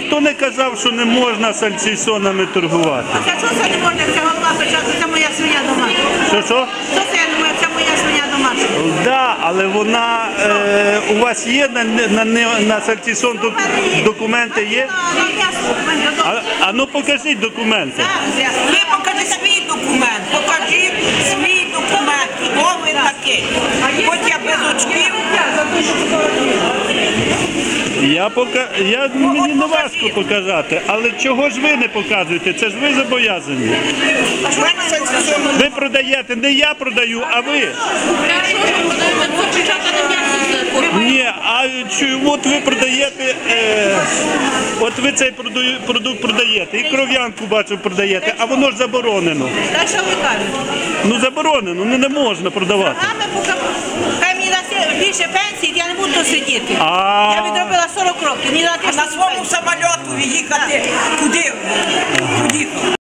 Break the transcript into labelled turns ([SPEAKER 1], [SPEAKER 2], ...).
[SPEAKER 1] Ніхто не казав, що не можна сальцисонами торгувати.
[SPEAKER 2] Це що це не можна, це голова печатку, це моя свиня домашня.
[SPEAKER 1] Що що?
[SPEAKER 2] Що це я думаю, це моя свиня домашня.
[SPEAKER 1] Да, але вона е, у вас є на, на, на, на сальцисон док- документи є?
[SPEAKER 2] Документи.
[SPEAKER 1] А, а ну покажіть документи.
[SPEAKER 3] Ви покажіть свій документ, покажіть свій документ, хто ви такий. Хоч я без очків.
[SPEAKER 1] Я пока я мені не важко показати, але чого ж ви не показуєте? Це ж ви зобов'язані. Ви продаєте, не я продаю, а ви. Ні, а от ви продаєте, е, от ви цей продукт продаєте, і кров'янку бачу продаєте, а воно ж заборонено.
[SPEAKER 2] Та що ви кажете?
[SPEAKER 1] Ну заборонено, ну не можна продавати.
[SPEAKER 2] Поки dice pensi ti hanno molto seguito više pensije, ja ne budu sedjeti.
[SPEAKER 1] Ja
[SPEAKER 2] bi dobila 40 kroki. A
[SPEAKER 3] na svom a vi jihate devo